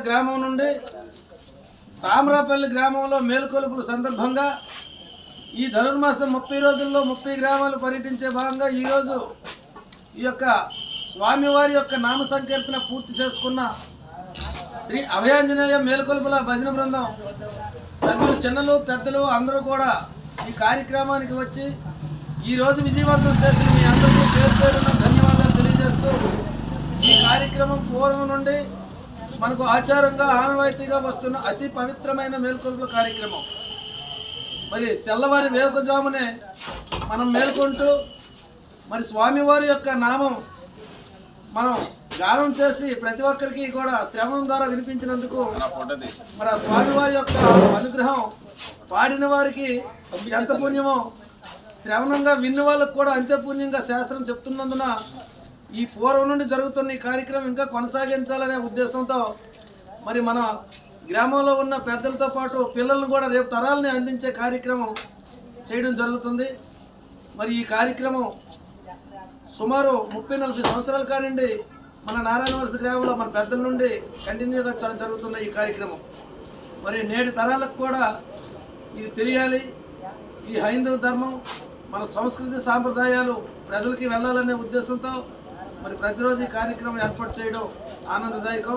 గ్రామం నుండి తామరాపల్లి గ్రామంలో మేలుకొలుపుల సందర్భంగా ఈ ధనుర్మాసం ముప్పై రోజుల్లో ముప్పై గ్రామాలు పర్యటించే భాగంగా ఈరోజు ఈ యొక్క స్వామివారి యొక్క నామ సంకీర్తన పూర్తి చేసుకున్న శ్రీ అభయాంజనేయ మేలుకొలుపుల భజన బృందం సభ్యులు చిన్నలు పెద్దలు అందరూ కూడా ఈ కార్యక్రమానికి వచ్చి ఈరోజు విజయవంతం చేసిన మీ అందరికీ పేరు పేరున ధన్యవాదాలు తెలియజేస్తూ ఈ కార్యక్రమం పూర్వం నుండి మనకు ఆచారంగా ఆనవాయితీగా వస్తున్న అతి పవిత్రమైన మేల్కొల్పుల కార్యక్రమం. మరి తెల్లవారి వేకుజామునే మనం మేల్కొంటూ మరి స్వామివారి యొక్క నామం మనం గానం చేసి ప్రతి ఒక్కరికి కూడా శ్రవణం ద్వారా వినిపించినందుకు మరి ఆ స్వామివారి యొక్క అనుగ్రహం పాడిన వారికి ఎంత పుణ్యమో శ్రవణంగా విన్న వాళ్ళకు కూడా అంతే పుణ్యంగా శాస్త్రం చెప్తున్నందున ఈ పూర్వం నుండి జరుగుతున్న ఈ కార్యక్రమం ఇంకా కొనసాగించాలనే ఉద్దేశంతో మరి మన గ్రామంలో ఉన్న పెద్దలతో పాటు పిల్లలను కూడా రేపు తరాలని అందించే కార్యక్రమం చేయడం జరుగుతుంది. మరి ఈ కార్యక్రమం సుమారు ముప్పై నలభై సంవత్సరాల కానిండి మన నారాయణవలస గ్రామంలో మన పెద్దల నుండి కంటిన్యూగా జరుగుతున్న ఈ కార్యక్రమం. మరి నేటి తరాలకు కూడా ఇది తెలియాలి. ఈ హైందవ ధర్మం మన సంస్కృతి సాంప్రదాయాలు ప్రజలకి వెళ్ళాలనే ఉద్దేశంతో మరి ప్రతిరోజు ఈ కార్యక్రమం ఏర్పాటు చేయడం ఆనందదాయకం.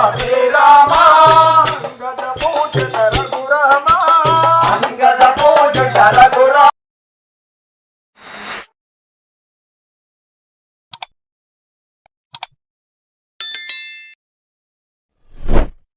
Lord.